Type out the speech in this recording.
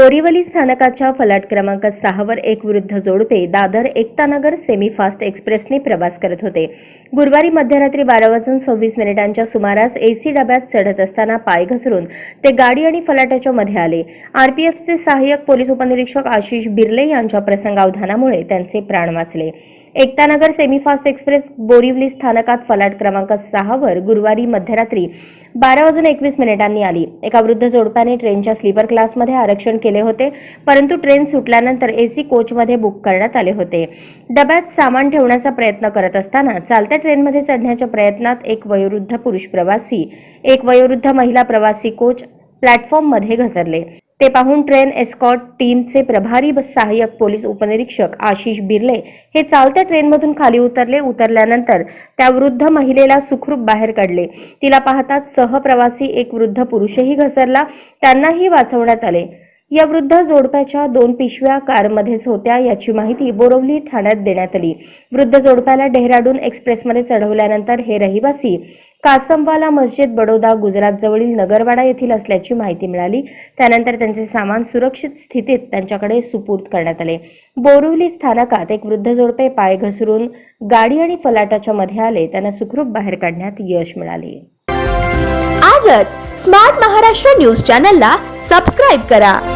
बोरीवली स्थानकाच्या फलाट क्रमांक सहावर एक वृद्ध जोडपे दादर एकतानगर सेमी फास्ट एक्सप्रेसने प्रवास करत होते. गुरुवारी मध्यरात्री बारा वाजून सव्वीस मिनिटांच्या सुमारास एसी डब्यात चढत असताना पाय घसरून ते गाडी आणि फलाटाच्या मध्ये आले. आरपीएफचे सहाय्यक पोलीस उपनिरीक्षक आशिष बिर्ले यांच्या प्रसंगावधानामुळे त्यांचे प्राण वाचले. एकतानगर सेमीफास्ट एक्सप्रेस बोरिवली स्थानकात फलाट क्रमांक सहावर गुरुवारी मध्यरात्री बारा वाजून एकवीस मिनिटांनी आली. एका वृद्ध जोडप्याने ट्रेनच्या स्लीपर क्लासमध्ये आरक्षण केले होते परंतु ट्रेन सुटल्यानंतर एसी कोचमध्ये बुक करण्यात आले होते. डब्यात सामान ठेवण्याचा प्रयत्न करत असताना चालत्या ट्रेनमध्ये चढण्याच्या प्रयत्नात एक वयोवृद्ध पुरुष प्रवासी एक वयोवृद्ध महिला प्रवासी कोच प्लॅटफॉर्ममध्ये घसरले. ते पाहून ट्रेन एस्कॉट टीमचे प्रभारी सहाय्यक पोलीस उपनिरीक्षक आशिष बिर्ले हे चालत्या ट्रेनमधून खाली उतरले. उतरल्यानंतर त्या वृद्ध महिलेला सुखरूप बाहेर काढले. तिला पाहताच सहप्रवासी एक वृद्ध पुरुषही घसरला. त्यांनाही वाचवण्यात आले. या वृद्ध जोडप्याच्या दोन पिशव्या कारमध्येच होत्या याची माहिती बोरवली ठाण्यात देण्यात आली. वृद्ध जोडप्याला डेहराडून एक्सप्रेसमध्ये चढवल्यानंतर हे रहिवासी कासमवाला मस्जिद बडोदा गुजरात जवळील नगरवाडा येथील असल्याची माहिती मिळाली. त्यानंतर त्यांचे सामान सुरक्षित स्थितीत त्यांच्याकडे सुपूर्द करण्यात आले. बोरिवली स्थानकात एक वृद्ध जोडपे पाय घसरून गाडी आणि फलाटाच्या मध्ये आले. त्यांना सुखरूप बाहेर काढण्यात यश मिळाले. आजच स्मार्ट महाराष्ट्र न्यूज चॅनलला सबस्क्राईब करा.